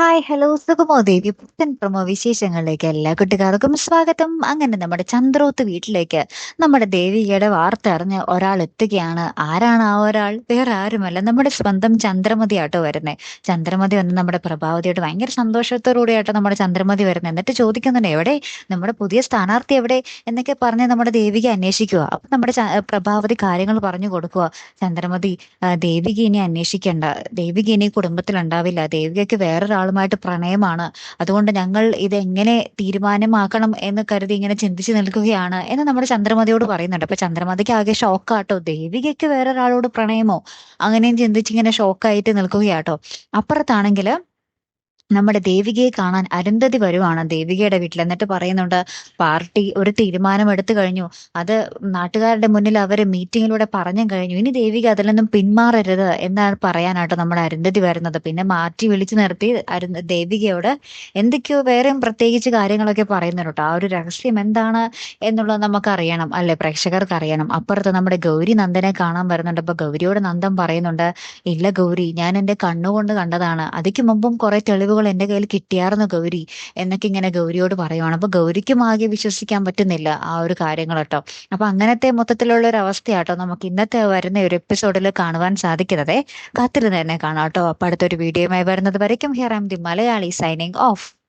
Hi hello സുഗമോ ദേവി. പുത്തൻ promo വിശേഷങ്ങളിലേക്ക് എല്ലാ കുട്ടികാർക്കും സ്വാഗതം. അങ്ങനെ നമ്മുടെ ചന്ദ്രോത്ത് വീട്ടിലേക്ക് നമ്മുടെ ദേവികയുടെ വാർത്ത അറിഞ്ഞ് ഒരാൾ എത്തുകയാണ്. ആരാണ് ആ ഒരാൾ? വേറെ ആരുമല്ല. നമ്മുടെ സ്വന്തം ചന്ദ്രമതി ആട്ടോ വരുന്നത് ചന്ദ്രമതി വന്ന് നമ്മുടെ പ്രഭാവതിയോട് ഭയങ്കര സന്തോഷത്തോടുകൂടിയാട്ടോ നമ്മുടെ ചന്ദ്രമതി വരുന്നത് എന്നിട്ട് ചോദിക്കുന്നുണ്ട് എവിടെ? നമ്മുടെ പുതിയ സ്ഥാനാർത്ഥി എവിടെ? എന്നൊക്കെ പറഞ്ഞ് നമ്മുടെ ദേവിക അന്വേഷിക്കുക അപ്പൊ നമ്മുടെ പ്രഭാവതി കാര്യങ്ങൾ പറഞ്ഞു കൊടുക്കുക ചന്ദ്രമതി ദേവിക കുടുംബത്തിൽ ദേവിക ഇനി വേറൊരാൾ ദേവികയ്ക്ക് വേറൊരാളുമായിട്ട് പ്രണയമാണ്. അതുകൊണ്ട് ഞങ്ങൾ ഇത് എങ്ങനെ തീരുമാനമാക്കണം എന്ന് കരുതി ഇങ്ങനെ ചിന്തിച്ചു നിൽക്കുകയാണ് എന്ന് നമ്മുടെ ചന്ദ്രമതിയോട് പറയുന്നുണ്ട്. അപ്പൊ ചന്ദ്രമതിക്ക് ആകെ ഷോക്കാട്ടോ. ദേവികയ്ക്ക് വേറൊരാളോട് പ്രണയമോ? അങ്ങനെയും ചിന്തിച്ചിങ്ങനെ ഷോക്കായിട്ട് നിൽക്കുകയാട്ടോ. അപ്പുറത്താണെങ്കിൽ നമ്മുടെ ദേവികയെ കാണാൻ അരുന്ധതി വരുവാണ്. ദേവികയുടെ വീട്ടിൽ എന്നിട്ട് പറയുന്നുണ്ട് പാർട്ടി ഒരു തീരുമാനം എടുത്തു കഴിഞ്ഞു. അത് നാട്ടുകാരുടെ മുന്നിൽ അവർ മീറ്റിങ്ങിലൂടെ പറഞ്ഞു കഴിഞ്ഞു. ഇനി ദേവിക അതിൽ നിന്നും പിന്മാറരുത് എന്നാണ് പറയാനായിട്ട് നമ്മുടെ അരുന്ധതി വരുന്നത്. പിന്നെ മാറ്റി വിളിച്ചു നിർത്തി അരുന്ന ദേവികയോട് എന്തൊക്കെയോ വേറെയും പ്രത്യേകിച്ച് കാര്യങ്ങളൊക്കെ പറയുന്നുണ്ട്. ആ ഒരു രഹസ്യം എന്താണ് എന്നുള്ളത് നമുക്ക് അറിയണം അല്ലെ? പ്രേക്ഷകർക്ക് അറിയണം അപ്പുറത്ത് നമ്മുടെ ഗൗരി നന്ദനെ കാണാൻ വരുന്നുണ്ട്. അപ്പൊ ഗൗരിയോട് നന്ദൻ പറയുന്നുണ്ട് ഇല്ല ഗൗരി ഞാൻ എന്റെ കണ്ണുകൊണ്ട് കണ്ടതാണ്. അതിക്ക് മുമ്പും കുറെ തെളിവുകൾ എന്റെ കയ്യിൽ കിട്ടിയായിരുന്നു ഗൗരി? എന്നൊക്കെ ഇങ്ങനെ ഗൗരിയോട് പറയുവാണ്. അപ്പൊ ഗൗരിക്കും ആകെ വിശ്വസിക്കാൻ പറ്റുന്നില്ല ആ ഒരു കാര്യങ്ങൾ കേട്ടോ. അപ്പൊ അങ്ങനത്തെ മൊത്തത്തിലുള്ള ഒരു അവസ്ഥയാട്ടോ നമുക്ക് ഇന്നത്തെ വരുന്ന ഒരു എപ്പിസോഡിൽ കാണുവാൻ സാധിക്കുന്നത്. കാത്തിരുന്ന് തന്നെ കാണാം കേട്ടോ. അപ്പൊ അടുത്തൊരു വീഡിയോയുമായി വരുന്നത് വരയ്ക്കും. Here am the Malayali signing off